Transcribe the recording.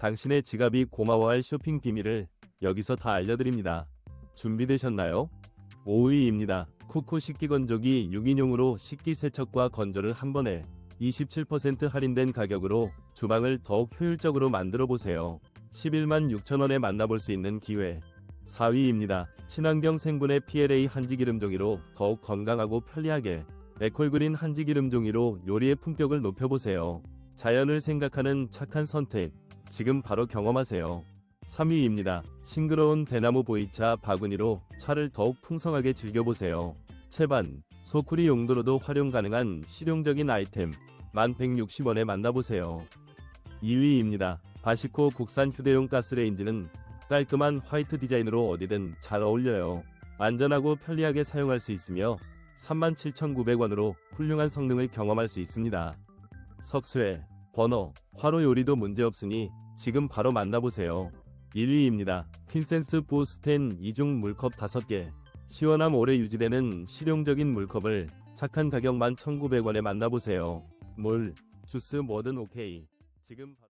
당신의 지갑이 고마워할 쇼핑 비밀을 여기서 다 알려드립니다. 준비되셨나요? 5위입니다. 쿠쿠 식기 건조기 6인용으로 식기 세척과 건조를 한 번에 27% 할인된 가격으로 주방을 더욱 효율적으로 만들어 보세요. 11만 6천원에 만나볼 수 있는 기회. 4위입니다. 친환경 생분해 PLA 한지 기름 종이로 더욱 건강하고 편리하게 에콜그린 한지 기름 종이로 요리의 품격을 높여보세요. 자연을 생각하는 착한 선택. 지금 바로 경험하세요. 3위입니다. 싱그러운 대나무 보이차 바구니로 차를 더욱 풍성하게 즐겨보세요. 채반, 소쿠리 용도로도 활용 가능한 실용적인 아이템 1160원에 만나보세요. 2위입니다. 바시코 국산 휴대용 가스레인지는 깔끔한 화이트 디자인으로 어디든 잘 어울려요. 안전하고 편리하게 사용할 수 있으며 37,900원으로 훌륭한 성능을 경험할 수 있습니다. 석쇠, 버너, 화로 요리도 문제없으니 지금 바로 만나보세요. 1위입니다. 퀸센스 부스텐 2중 물컵 5개. 시원함 오래 유지되는 실용적인 물컵을 착한 가격 11,900원에 만나보세요. 물, 주스 뭐든 오케이. 지금 바로